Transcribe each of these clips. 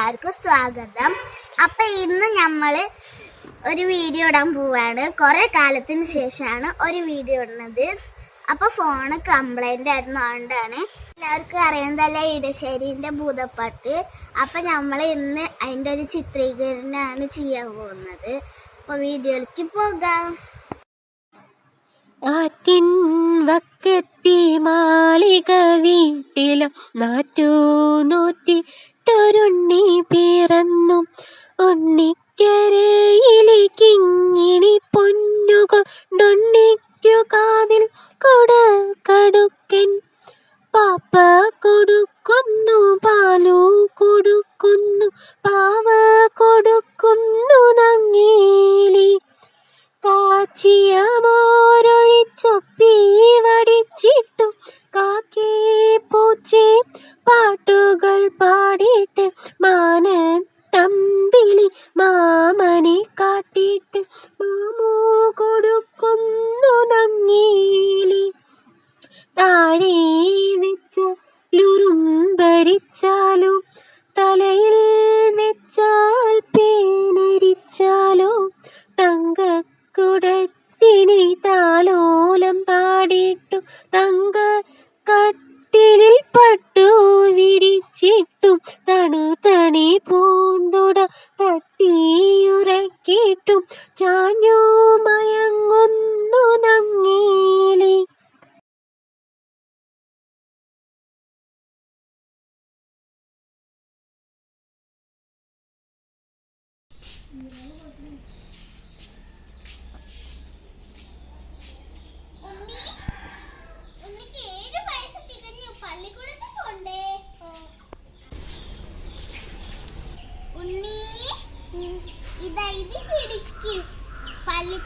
എല്ലാവർക്കും സ്വാഗതം. അപ്പൊ ഇന്ന് നമ്മൾ ഒരു വീഡിയോ ഇടാൻ പോവാണ്. കുറെ കാലത്തിന് ശേഷമാണ് ഒരു വീഡിയോ ഇടുന്നത്. അപ്പൊ ഫോണ് കംപ്ലൈന്റ് ആയിരുന്നു അതുകൊണ്ടാണ്. എല്ലാവർക്കും അറിയുന്നതല്ലേ ഇടശ്ശേരിന്റെ ഭൂതപ്പാട്ട്. അപ്പൊ നമ്മൾ ഇന്ന് അതിന്റെ ഒരു ചിത്രീകരണമാണ് ചെയ്യാൻ പോകുന്നത്. അപ്പൊ വീഡിയോയിലേക്ക് പോകാം. ആറ്റിൻ വക്കത്തി മാളിക വീട്ടിലും നാറ്റു നോറ്റിട്ടൊരുണ്ണി പിറന്നു. ഉണ്ണിക്കരയിലേക്കിങ്ങിണി പൊന്നുകൊണ്ടുണ്ണിക്കു തമ്പിളി മാമനെ കാട്ടിട്ട് മാമോ കൊടുക്കുന്നു നങ്ങേലി. താഴെ വെച്ച ലുറും ഭരിച്ചാലോ? തലയിൽ വെച്ചാൽ പേനരിച്ചാലോ? തങ്കക്കുടത്തിനെ താലോലം പാടിയിട്ടു തട്ടിയുറക്കിയിട്ടു ചാഞ്ഞു മയങ്ങുന്നു നങ്ങേലി ഉണ്ണി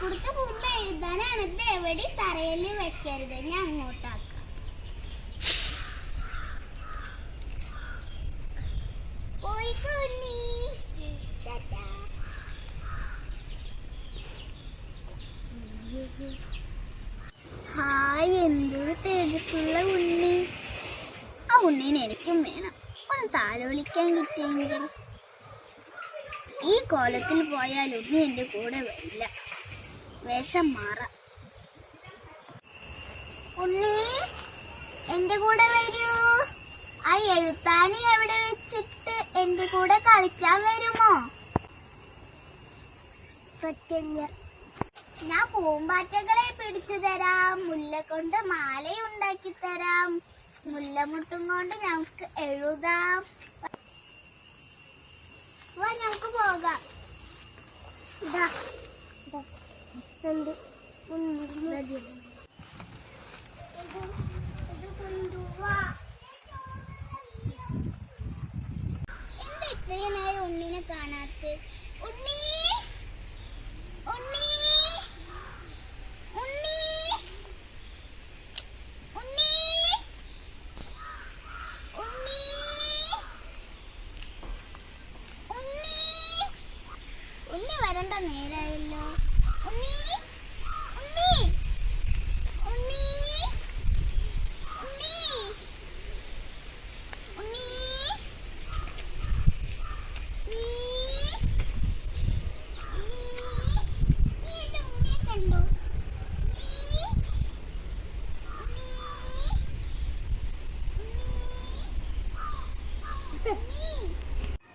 പള്ളിക്കൂടത്ത് മുമ്പ് എഴുതാനാണ്. ഇത് എവിടെ തറയിൽ വെക്കരുത്. ഞാൻ അങ്ങോട്ടാക്കാം പോയി ടാറ്റാ. ഹായ് എന്തൊരു തേജസ്സുള്ള ഉണ്ണി. ആ ഉണ്ണീനെ എനിക്കും വേണം. ഒന്ന് താലോലിക്കാൻ കിട്ടിയെങ്കിൽ. ഈ കോലത്തിൽ പോയാൽ ഉണ്ണി എന്റെ കൂടെ വരില്ല. വേഷം മാറാം. ഉണ്ണി എന്റെ കൂടെ വരൂ. ആ എഴുത്താണി എവിടെ വെച്ചിട്ട് എന്റെ കൂടെ കളിക്കാൻ വരുമോ? പറ്റില്ല ഞാൻ പൂമ്പാറ്റകളെ പിടിച്ചു തരാം. മുല്ല കൊണ്ട് മാല ഉണ്ടാക്കി തരാം. മുല്ലമുട്ടും കൊണ്ട് നമുക്ക് എഴുതാം. വാ നമുക്ക് പോകാം. ഇതാ. നേരം ഉണ്ണിനെ കാണാത്ത ഉണ്ണി! ഉണ്ണി! ഉണ്ണി! ഉണ്ണി! ഉണ്ണി! ഉണ്ണി! ഉണ്ണി വരണ്ട നേരായല്ലോ ഉണ്ണി ഉണ്ണി ഉണ്ണി ഉണ്ണി ഉണ്ണി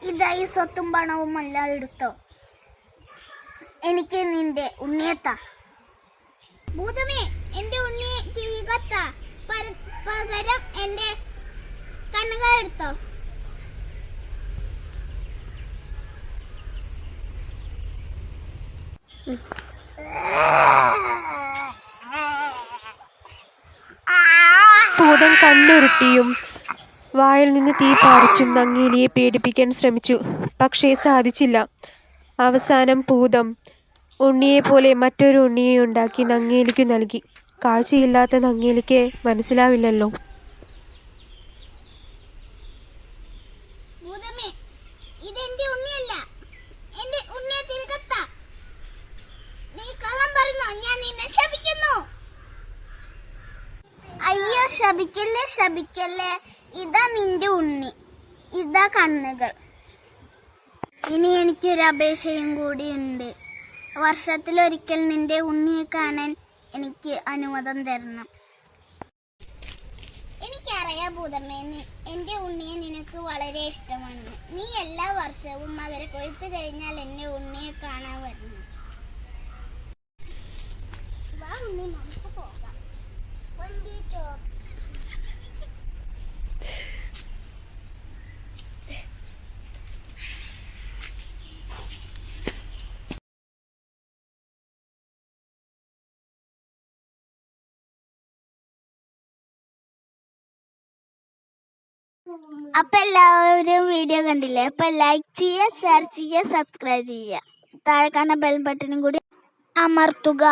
ഉണ്ണി ഇതായി സ്വത്തും പണവും എല്ലാം എടുത്തോ? എനിക്ക് നിന്റെ ഉണ്ണിയത്ത. ഭൂതമേ എന്റെ ഉണ്ണിയെ തിരികത്ത പകരം എന്റെ കണ്ണുകൾ എടുത്തോ? ഭൂതം കണ്ണുരുട്ടിയും വായിൽ നിന്ന് തീ പാറിച്ചും നങ്ങേലിയെ പേടിപ്പിക്കാൻ ശ്രമിച്ചു. പക്ഷേ സാധിച്ചില്ല. അവസാനം പൂതം ഉണ്ണിയെ പോലെ മറ്റൊരു ഉണ്ണിയെ ഉണ്ടാക്കി നങ്ങേലിക്കു നൽകി. കാഴ്ചയില്ലാത്ത നങ്ങേലിക്ക് മനസ്സിലാവില്ലല്ലോ. ഇതെന്റെ ഉണ്ണിയല്ല എന്റെ ഉണ്ണിയെ തിരികത്ത നീ കള്ളം പറയുന്നു ഞാൻ നിന്നെ ശപിക്കുന്നു അയ്യോ ശപിക്കല്ലേ ശപിക്കല്ലേ ഇതാ നിന്റെ ഉണ്ണി. ഇതാ കണ്ണുകൾ. ഇനി എനിക്കൊരു അപേക്ഷയും കൂടിയുണ്ട്. വർഷത്തിലൊരിക്കൽ നിന്റെ ഉണ്ണിയെ കാണാൻ എനിക്ക് അനുവാദം തരണം. എനിക്കറിയാം ഭൂതമ്മേ എന്റെ ഉണ്ണിയെ നിനക്ക് വളരെ ഇഷ്ടമാണ്. നീ എല്ലാ വർഷവും മകര കൊഴുത്ത് കഴിഞ്ഞാൽ എന്റെ ഉണ്ണിയെ കാണാൻ വരുന്നു വാ ഉണ്ണി അപ്പൊ എല്ലാവരും വീഡിയോ കണ്ടില്ലേ? അപ്പൊ ലൈക്ക് ചെയ്യുക ഷെയർ ചെയ്യുക സബ്സ്ക്രൈബ് ചെയ്യുക. താഴെ കാണുന്ന ബെൽ ബട്ടണും കൂടി അമർത്തുക.